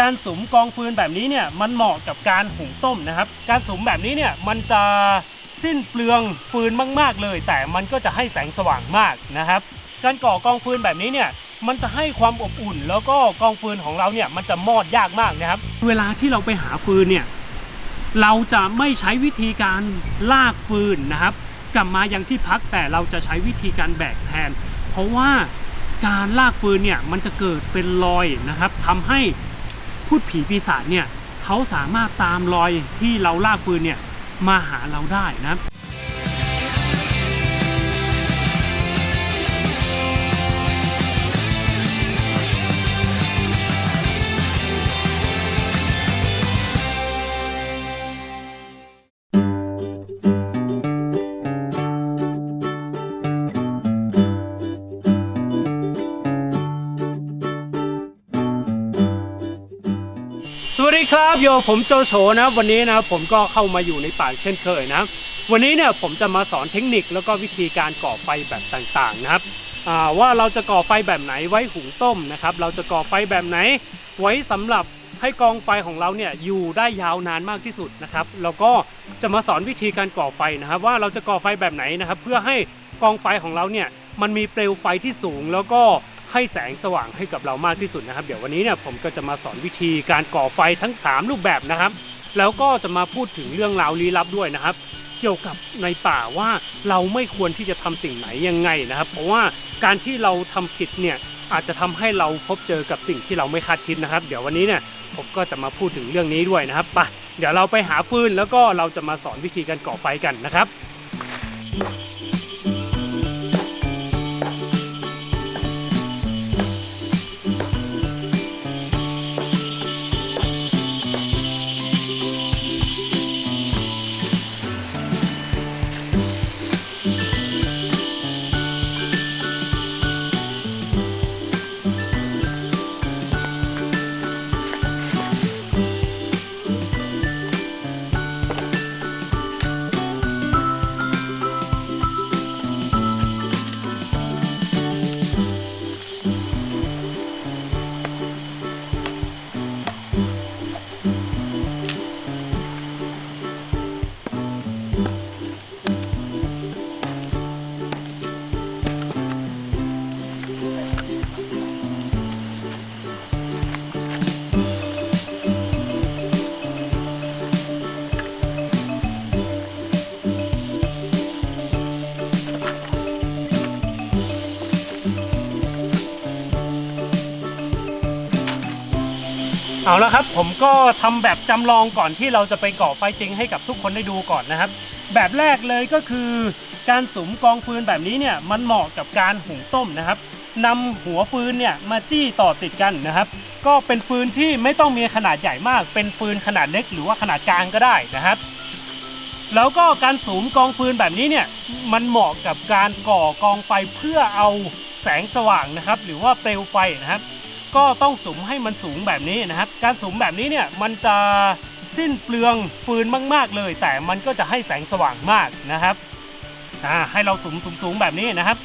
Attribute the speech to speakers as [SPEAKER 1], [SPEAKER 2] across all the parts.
[SPEAKER 1] การสุมกองฟืนแบบนี้เนี่ยมันเหมาะกับการหุงต้มนะครับ การสุมแบบนี้เนี่ยมันจะสิ้นเปลืองฟืนมากๆเลย แต่มันก็จะให้แสงสว่างมากนะครับ การก่อกองฟืนแบบนี้เนี่ยมันจะให้ความอบอุ่น แล้วก็กองฟืนของเราเนี่ยมันจะมอดยากมากนะครับ เวลาที่เราไปหาฟืนเนี่ยเราจะไม่ใช้วิธีการลากฟืนนะครับ กลับมายังที่พักแต่เราจะใช้วิธีการแบกแทน เพราะว่า การลากฟืนเนี่ยมันจะเกิดเป็นรอยนะครับทำให้พูดผีปีศาจเนี่ยเขาสามารถตามรอยที่เราลากฟืนเนี่ยมาหาเราได้นะ โยผมโจโฉนะวันนี้นะผมก็เข้ามาอยู่ในป่าเช่นเคยนะ วันนี้เนี่ยผมจะมาสอนเทคนิคแล้วก็วิธีการก่อไฟแบบต่างๆนะครับว่าเราจะก่อไฟแบบไหนไว้หุงต้มนะครับ เราจะก่อไฟแบบไหน ไว้สำหรับให้กองไฟของเราเนี่ยอยู่ได้ยาวนานมากที่สุดนะครับแล้วก็จะมาสอนวิธีการก่อไฟนะครับ ว่าเราจะก่อไฟแบบไหนนะครับ เพื่อให้กองไฟของเราเนี่ยมันมีเปลวไฟที่สูงแล้วก็ ให้แสงสว่างให้กับเรามากที่สุดนะครับ เดี๋ยววันนี้เนี่ยผมก็จะมาสอนวิธีการก่อไฟทั้ง 3 รูปแบบนะครับ แล้วก็จะมาพูดถึงเรื่องราวลี้ลับด้วยนะครับ เกี่ยวกับในป่าว่าเราไม่ควรที่จะทำสิ่งไหนยังไงนะครับ เพราะว่าการที่เราทำผิดเนี่ยอาจจะทำให้เราพบเจอกับสิ่งที่เราไม่คาดคิดนะครับ เดี๋ยววันนี้เนี่ยผมก็จะมาพูดถึงเรื่องนี้ด้วยนะครับไปเดี๋ยวเราไปหาฟืนแล้วก็เราจะมาสอนวิธีการก่อไฟกันนะครับ เอาละครับผมก็ทำแบบจำลองก่อนที่เราจะไปก่อไฟจริงให้กับทุกคนได้ดูก่อนนะครับ แบบแรกเลยก็คือการสุมกองฟืนแบบนี้เนี่ยมันเหมาะกับการหุงต้มนะครับนำหัวฟืนเนี่ยมาจี้ต่อติดกันนะครับ ก็เป็นฟืนที่ไม่ต้องมีขนาดใหญ่มาก เป็นฟืนขนาดเล็กหรือว่าขนาดกลางก็ได้นะครับ แล้วก็การสูมกองฟืนแบบนี้เนี่ยมันเหมาะกับการก่อกองไฟเพื่อเอาแสงสว่างนะครับ หรือว่าเปลวไฟนะครับ ก็ต้องสุมให้มันสูงแบบนี้นะครับ การสุมแบบนี้เนี่ยมันจะสิ้นเปลืองฟืนมาก ๆ เลย แต่มันก็จะให้แสงสว่างมากนะครับอ่าให้เราสุมสูงสูงแบบนี้นะครับ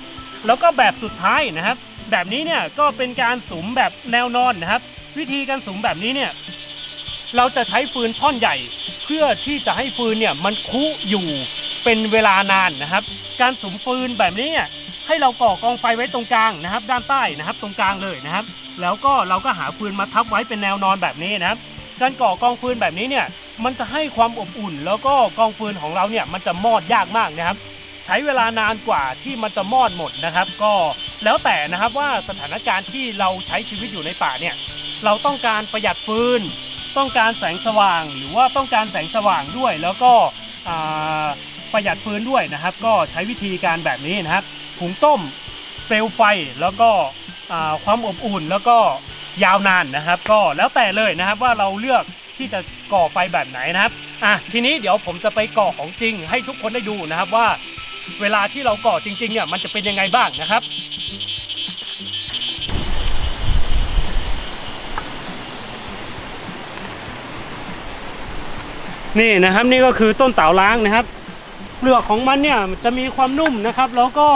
[SPEAKER 1] แล้วก็แบบสุดท้ายนะครับ แบบนี้เนี่ยก็เป็นการสุมแบบแนวนอนนะครับ วิธีการสุมแบบนี้เนี่ยเราจะใช้ฟืนท่อนใหญ่ เพื่อที่จะให้ฟืนเนี่ยมันคุอยู่เป็นเวลานานนะครับ การสุมฟืนแบบนี้เนี่ย ให้เราก่อกองไฟไว้ตรงกลางนะครับ ด้านใต้นะครับ ตรงกลางเลยนะครับ แล้วก็เราก็หาฟืนมาทับไว้เป็นแนวนอนแบบนี้นะครับ การก่อกองฟืนแบบนี้เนี่ยมันจะให้ความอบอุ่น แล้วก็กองฟืนของเราเนี่ยมันจะมอดยากมากนะครับ ใช้เวลานานกว่าที่มันจะมอดหมดนะครับ ก็แล้วแต่นะครับว่าสถานการณ์ที่เราใช้ชีวิตอยู่ในป่าเนี่ยเราต้องการประหยัดฟืน ต้องการแสงสว่าง หรือว่าต้องการแสงสว่างด้วย แล้วก็ประหยัดฟืนด้วยนะครับ ก็ใช้วิธีการแบบนี้นะครับ หุงต้ม เปลวไฟแล้วก็ความอบอุ่นแล้วก็ยาวนานนะครับ ก็แล้วแต่เลยนะครับว่าเราเลือกที่จะก่อไฟแบบไหนนะครับอะทีนี้เดี๋ยวผมจะไปก่อของจริง ให้ทุกคนได้ดูนะครับว่า เวลาที่เราก่อจริงๆเนี่ยมันจะเป็นยังไงบ้างนะครับนี่นะครับนี่ก็คือต้นเต่าล้างนะครับ เปลือกของมันเนี่ยจะมีความนุ่มนะครับ แล้วก็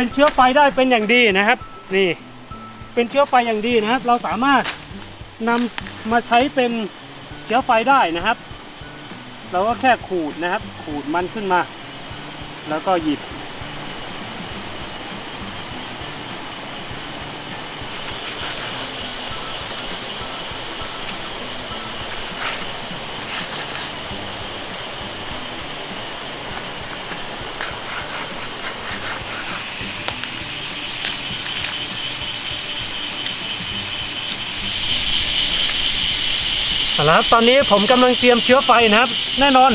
[SPEAKER 1] เป็นเชื้อไฟได้เป็นอย่างดีนะครับ นี่ เป็นเชื้อไฟอย่างดีนะครับ เราสามารถนำมาใช้เป็นเชื้อไฟได้นะครับ เราก็แค่ขูดนะครับ ขูดมันขึ้นมา แล้วก็หยิบ เอาละครับตอนนี้ผมกำลังเตรียมเชื้อไฟนะครับ แน่นอน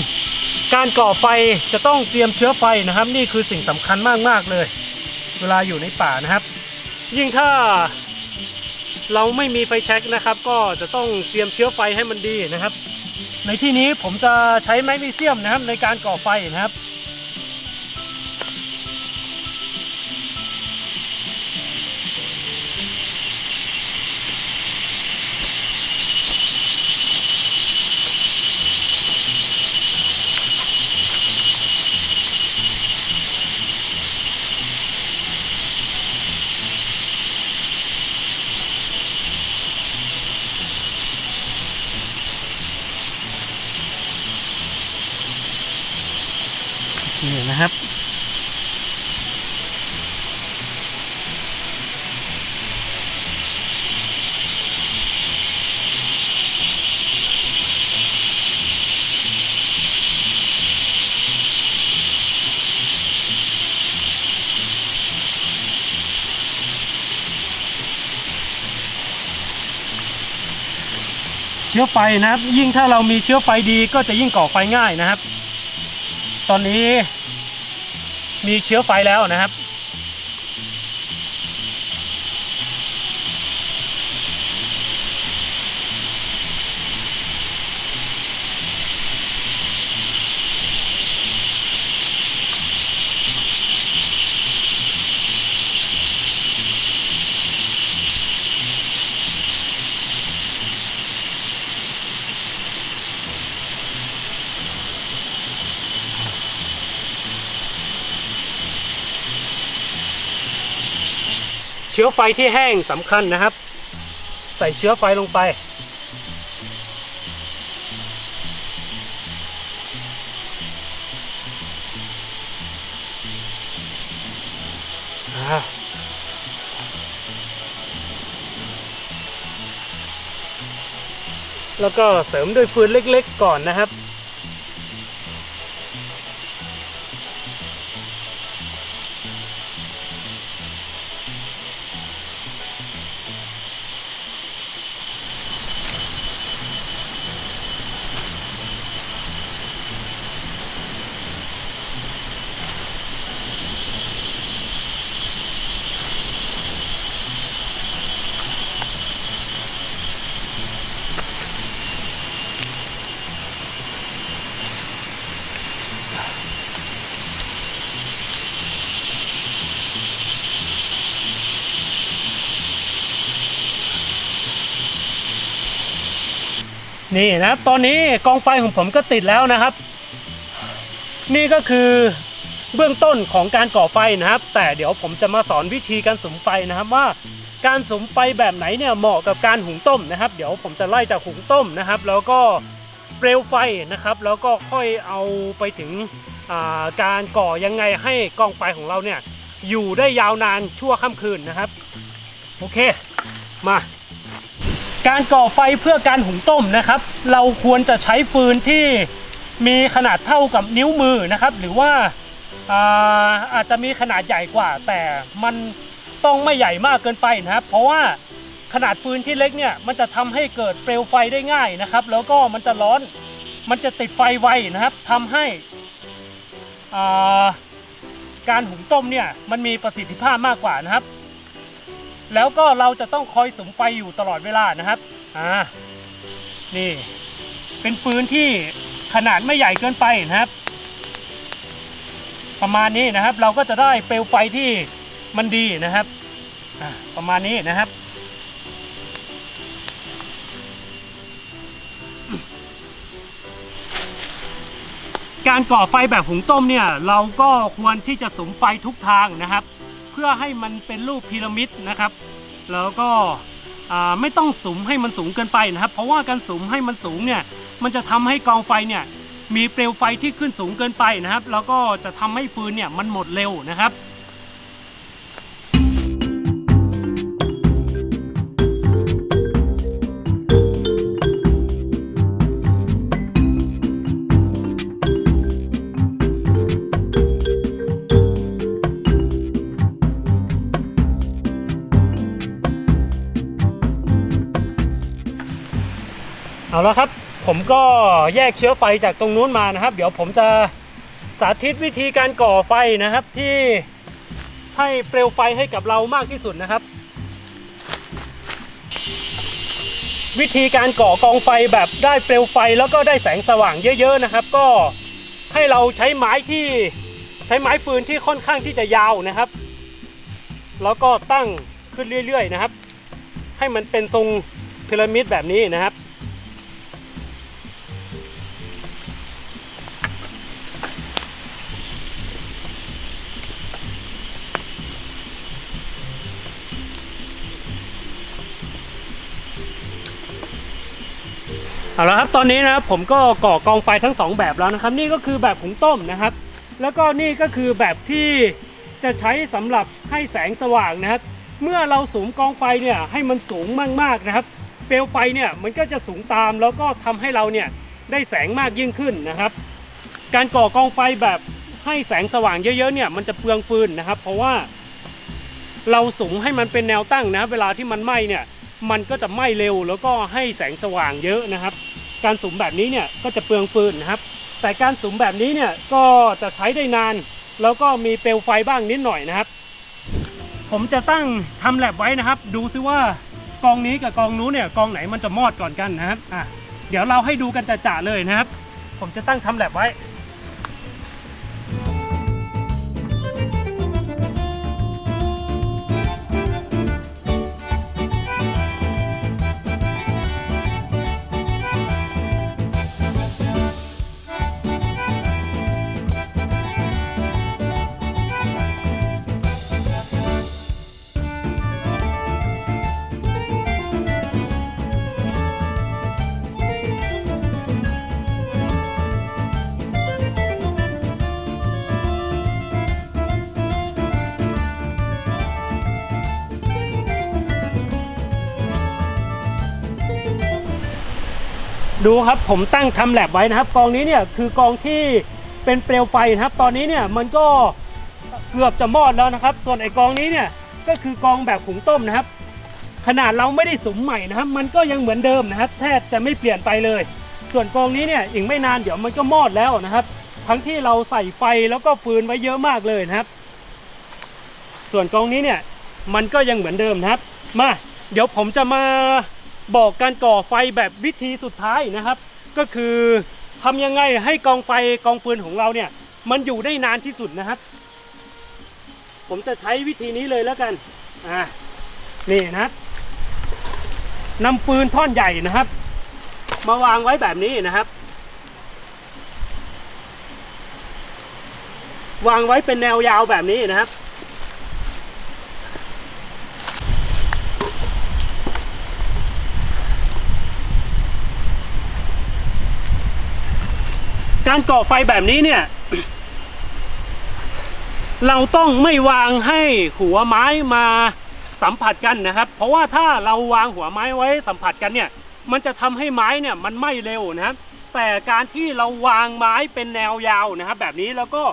[SPEAKER 1] การก่อไฟจะต้องเตรียมเชื้อไฟนะครับ นี่คือสิ่งสำคัญมากๆเลย เวลาอยู่ในป่านะครับ ยิ่งถ้าเราไม่มีไฟแช็กนะครับ ก็จะต้องเตรียมเชื้อไฟให้มันดีนะครับ ในที่นี้ผมจะใช้แมกนีเซียมนะครับในการก่อไฟนะครับ ชื้อไฟนะครับ ยิ่งถ้าเรามีเชื้อไฟดีก็จะยิ่งก่อไฟง่ายนะครับ ตอนนี้มีเชื้อไฟแล้วนะครับ ชื้อไฟที่แห้งสำคัญนะครับ ใส่เชื้อไฟลงไป แล้วก็เสริมด้วยฟืนเล็กๆก่อนนะครับ นี่นะครับตอนนี้กองไฟของผมก็ติดแล้วนะครับ นี่ก็คือเบื้องต้นของการก่อไฟนะครับ แต่เดี๋ยวผมจะมาสอนวิธีการสุมไฟนะครับว่าการสุมไฟแบบไหนเนี่ยเหมาะกับการหุงต้มนะครับ เดี๋ยวผมจะไล่จากหุงต้มนะครับ แล้วก็เปลวไฟนะครับ แล้วก็ค่อยเอาไปถึงาการก่อยังไงให้กองไฟของเราเนี่ยอยู่ได้ยาวนานชั่วค่ำคืนนะครับ โอเคมา การก่อไฟเพื่อการหุงต้มนะครับ เราควรจะใช้ฟืนที่มีขนาดเท่ากับนิ้วมือนะครับ หรือว่าอาอาจจะมีขนาดใหญ่กว่า แต่มันต้องไม่ใหญ่มากเกินไปนะครับ เพราะว่าขนาดฟืนที่เล็กเนี่ยมันจะทำให้เกิดเปลวไฟได้ง่ายนะครับ แล้วก็มันจะร้อนมันจะติดไฟไวนะครับทำให้าการหุงต้มเนี่ยมันมีประสิทธิภาพมากกว่านะครับ แล้วก็เราจะต้องคอยสุมไฟอยู่ตลอดเวลานะครับอ่านี่ เป็นฟืนที่ขนาดไม่ใหญ่เกินไปนะครับ ประมาณนี้นะครับ เราก็จะได้เปลวไฟที่มันดีนะครับประมาณนี้นะครับ การก่อไฟแบบหุงต้มเนี่ย เราก็ควรที่จะสุมไฟทุกทางนะครับ เพื่อให้มันเป็นรูปพีระมิดนะครับ แล้วก็ไม่ต้องสุมให้มันสูงเกินไปนะครับ เพราะว่าการสุมให้มันสูงเนี่ยมันจะทำให้กองไฟเนี่ยมีเปลวไฟที่ขึ้นสูงเกินไปนะครับ แล้วก็จะทำให้ฟืนเนี่ยมันหมดเร็วนะครับ เอาละครับ ผมก็แยกเชื้อไฟจากตรงนู้นมานะครับ เดี๋ยวผมจะสาธิตวิธีการก่อไฟนะครับ ที่ให้เปลวไฟให้กับเรามากที่สุดนะครับ วิธีการก่อกองไฟแบบได้เปลวไฟแล้วก็ได้แสงสว่างเยอะๆนะครับ ก็ให้เราใช้ไม้ที่ใช้ไม้ฟืนที่ค่อนข้างที่จะยาวนะครับ แล้วก็ตั้งขึ้นเรื่อยๆนะครับ ให้มันเป็นทรงพีระมิดแบบนี้นะครับ เอาละครับตอนนี้นะครับผมก็ก่อกองไฟทั้งสองแบบแล้วนะครับ นี่ก็คือแบบหุงต้มนะครับ แล้วก็นี่ก็คือแบบที่จะใช้สำหรับให้แสงสว่างนะครับ เมื่อเราสูงกองไฟเนี่ยให้มันสูงมากๆนะครับ เปลวไฟเนี่ยมันก็จะสูงตามแล้วก็ทำให้เราเนี่ยได้แสงมากยิ่งขึ้นนะครับ การก่อกองไฟแบบให้แสงสว่างเยอะๆเนี่ยมันจะเปลืองฟืนนะครับ เพราะว่าเราสูงให้มันเป็นแนวตั้งนะครับเวลาที่มันไหม้เนี่ย มันก็จะไหม้เร็วแล้วก็ให้แสงสว่างเยอะนะครับ การสุมแบบนี้เนี่ยก็จะเปลืองฟืนนะครับ แต่การสุมแบบนี้เนี่ยก็จะใช้ได้นาน แล้วก็มีเปลวไฟบ้างนิดหน่อยนะครับ ผมจะตั้งทำแลบไว้นะครับ ดูซิว่ากองนี้กับกองนู้นเนี่ยกองไหนมันจะมอดก่อนกันนะครับอะเดี๋ยวเราให้ดูกันจ่าๆเลยนะครับ ผมจะตั้งทำแลบไว้ ดูครับผมตั้งทำแลบไว้นะครับ กองนี้เนี่ยคือกองที่เป็นเปลวไฟนะครับ ตอนนี้เนี่ยมันก็เกือบจะมอดแล้วนะครับ ส่วนไอ้กองนี้เนี่ยก็คือกองแบบหุงต้มนะครับ ขนาดเราไม่ได้สมใหม่นะครับ มันก็ยังเหมือนเดิมนะครับ แทบจะไม่เปลี่ยนไปเลย ส่วนกองนี้เนี่ยอีกไม่นานเดี๋ยวมันก็มอดแล้วนะครับ ทั้งที่เราใส่ไฟแล้วก็ฟืนไว้เยอะมากเลยนะครับ ส่วนกองนี้เนี่ยมันก็ยังเหมือนเดิมนะครับ มา เดี๋ยวผมจะมา บอกการก่อไฟแบบวิธีสุดท้ายนะครับ ก็คือทำยังไงให้กองไฟกองฟืนของเราเนี่ย มันอยู่ได้นานที่สุดนะครับ ผมจะใช้วิธีนี้เลยแล้วกันอ่านี่นะนำฟืนท่อนใหญ่นะครับ มาวางไว้แบบนี้นะครับ วางไว้เป็นแนวยาวแบบนี้นะครับ การก่อไฟแบบนี้เนี่ย เราต้องไม่วางให้หัวไม้มาสัมผัสกันนะครับ เพราะว่าถ้าเราวางหัวไม้ไว้สัมผัสกันเนี่ย มันจะทำให้ไม้เนี่ยมันไหม้เร็วนะครับ แต่การที่เราวางไม้เป็นแนวยาวนะครับ แบบนี้แล้วก็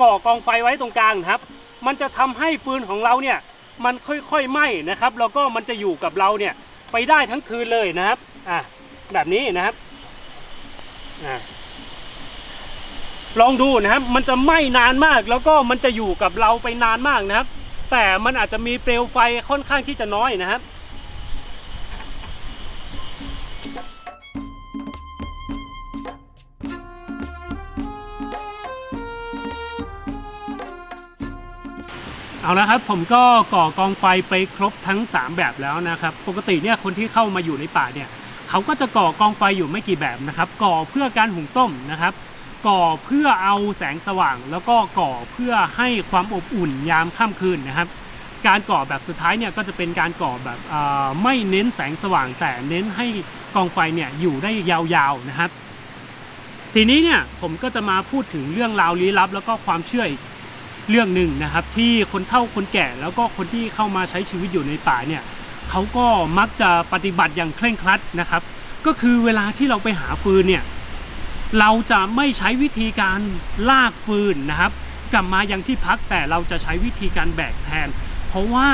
[SPEAKER 1] ก่อกองไฟไว้ตรงกลางนะครับ มันจะทำให้ฟืนของเราเนี่ย มันค่อยๆไหม้นะครับ แล้วก็มันจะอยู่กับเราเนี่ยไปได้ทั้งคืนเลยนะครับ อะแบบนี้นะครับ อะ ลองดูนะครับ มันจะไหม้นานมาก แล้วก็มันจะอยู่กับเราไปนานมากนะครับ แต่มันอาจจะมีเปลวไฟค่อนข้างที่จะน้อยนะครับเอาละครับผมก็ก่อกองไฟไปครบทั้ง 3 แบบแล้วนะครับ ปกติเนี่ยคนที่เข้ามาอยู่ในป่าเนี่ยเขาก็จะก่อกองไฟอยู่ไม่กี่แบบนะครับ ก่อเพื่อการหุงต้มนะครับ ก่อเพื่อเอาแสงสว่าง แล้วก็ก่อเพื่อให้ความอบอุ่นยามค่ำคืนนะครับ การก่อแบบสุดท้ายเนี่ยก็จะเป็นการก่อแบบไม่เน้นแสงสว่าง แต่เน้นให้กองไฟเนี่ยอยู่ได้ยาวๆนะครับ ทีนี้เนี่ยผมก็จะมาพูดถึงเรื่องราวลี้ลับ แล้วก็ความเชื่ออีกเรื่องหนึ่งนะครับ ที่คนเฒ่าคนแก่แล้วก็คนที่เข้ามาใช้ชีวิตอยู่ในป่าเนี่ยเขาก็มักจะปฏิบัติอย่างเคร่งครัดนะครับ ก็คือเวลาที่เราไปหาฟืนเนี่ย เราจะไม่ใช้วิธีการลากฟืนนะครับ กลับมายังที่พักแต่เราจะใช้วิธีการแบกแทน เพราะว่า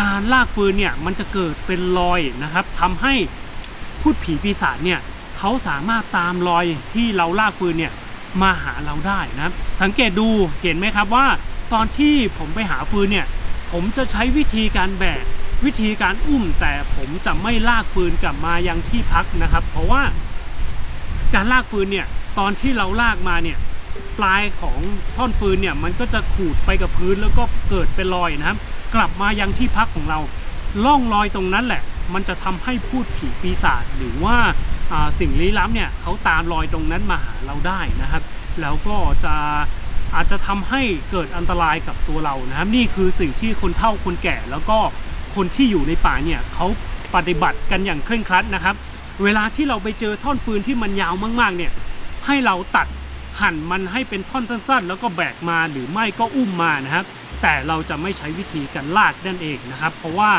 [SPEAKER 1] การลากฟืนเนี่ยมันจะเกิดเป็นรอยนะครับทำให้พูดผีปีศาจเนี่ยเขาสามารถตามรอยที่เราลากฟืนเนี่ยมาหาเราได้นะสังเกตดูเห็นไหมครับว่า ตอนที่ผมไปหาฟืนเนี่ยผมจะใช้วิธีการแบกวิธีการอุ้มแต่ผมจะไม่ลากฟืนกลับมายังที่พักนะครับ เพราะว่า การลากฟืนเนี่ยตอนที่เราลากมาเนี่ยปลายของท่อนฟืนเนี่ยมันก็จะขูดไปกับพื้นแล้วก็เกิดเป็นรอยนะครับ กลับมายังที่พักของเราล่องรอยตรงนั้นแหละ มันจะทำให้พูดผีปีศาจหรือว่าอ่าสิ่งลี้ลับเนี่ยเขาตามรอยตรงนั้นมาหาเราได้นะครับ แล้วก็จะอาจจะทำให้เกิดอันตรายกับตัวเรานะครับ นี่คือสิ่งที่คนเฒ่าคนแก่แล้วก็คนที่อยู่ในป่าเนี่ยเขาปฏิบัติกันอย่างเคร่งครัดนะครับ เวลาที่เราไปเจอท่อนฟืนที่มันยาวมากๆเนี่ยให้เราตัดหั่นมันให้เป็นท่อนสั้นๆ แล้วก็แบกมาหรือไม่ก็อุ้มมานะครับ แต่เราจะไม่ใช้วิธีการลากนั่นเองนะครับ เพราะว่า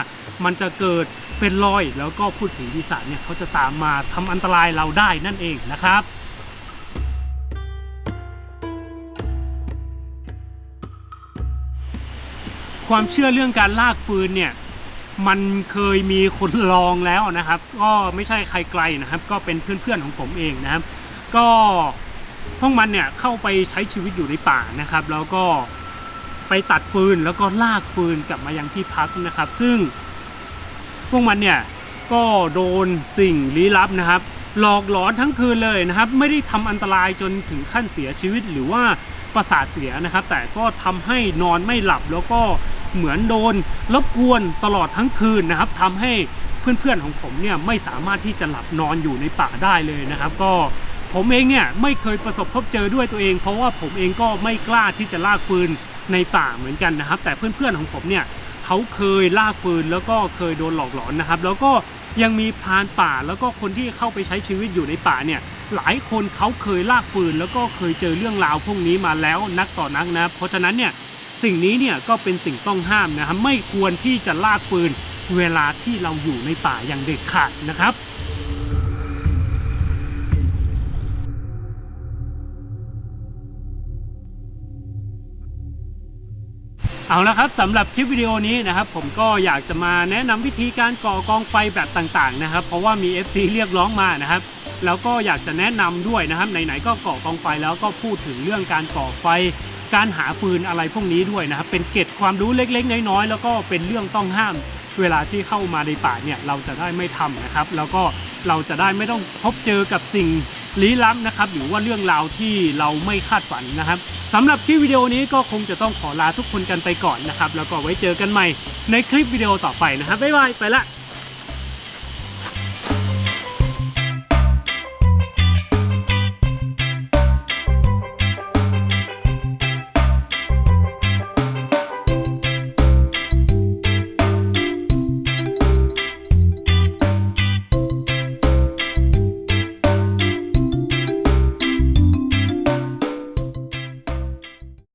[SPEAKER 1] มันจะเกิดเป็นรอยแล้วก็พูดผีปีศาจเนี่ยเขาจะตามมาทำอันตรายเราได้นั่นเองนะครับความเชื่อเรื่องการลากฟืนเนี่ย มันเคยมีคนลองแล้วนะครับ ก็ไม่ใช่ใครไกลนะครับ ก็เป็นเพื่อนๆของผมเองนะครับ ก็พวกมันเนี่ยเข้าไปใช้ชีวิตอยู่ในป่านะครับ แล้วก็ไปตัดฟืนแล้วก็ลากฟืนกลับมายังที่พักนะครับ ซึ่งพวกมันเนี่ยก็โดนสิ่งลี้ลับนะครับ หลอกหลอนทั้งคืนเลยนะครับ ไม่ได้ทำอันตรายจนถึงขั้นเสียชีวิตหรือว่าประสาทเสียนะครับ แต่ก็ทำให้นอนไม่หลับแล้วก็ เหมือนโดนรบกวนตลอดทั้งคืนนะครับทำให้เพื่อนๆของผมเนี่ยไม่สามารถที่จะหลับนอนอยู่ในป่าได้เลยนะครับ ก็ผมเองเนี่ยไม่เคยประสบพบเจอด้วยตัวเอง เพราะว่าผมเองก็ไม่กล้าที่จะลากฟืนในป่าเหมือนกันนะครับ แต่เพื่อนๆของผมเนี่ยเขาเคยลากฟืนแล้วก็เคยโดนหลอกหลอนนะครับ แล้วก็ยังมีพรานป่าแล้วก็คนที่เข้าไปใช้ชีวิตอยู่ในป่าเนี่ยหลายคนเขาเคยลากฟืนแล้วก็เคยเจอเรื่องราวพวกนี้มาแล้วนักต่อนักนะครับเพราะฉะนั้นเนี่ย สิ่งนี้เนี่ยก็เป็นสิ่งต้องห้ามนะครับไม่ควรที่จะลากฟืนเวลาที่เราอยู่ในป่าอย่างเด็ดขาดนะครับเอาละครับสำหรับคลิปวิดีโอนี้นะครับผมก็อยากจะมาแนะนำวิธีการก่อกองไฟแบบต่างๆนะครับ เพราะว่ามี FC เรียกร้องมานะครับ แล้วก็อยากจะแนะนำด้วยนะครับไหนๆก็ก่อกองไฟแล้วก็พูดถึงเรื่องการก่อไฟ การหาฟืนอะไรพวกนี้ด้วยนะครับ เป็นเกร็ดความรู้เล็กๆ น้อยๆ แล้วก็เป็นเรื่องต้องห้าม เวลาที่เข้ามาในป่าเนี่ยเราจะได้ไม่ทำนะครับ แล้วก็เราจะได้ไม่ต้องพบเจอกับสิ่งลี้ลับนะครับหรือว่าเรื่องราวที่เราไม่คาดฝันนะครับสำหรับคลิปวิดีโอนี้ก็คงจะต้องขอลาทุกคนกันไปก่อนนะครับ แล้วก็ไว้เจอกันใหม่ในคลิปวิดีโอต่อไปนะครับบ๊ายบายไปละ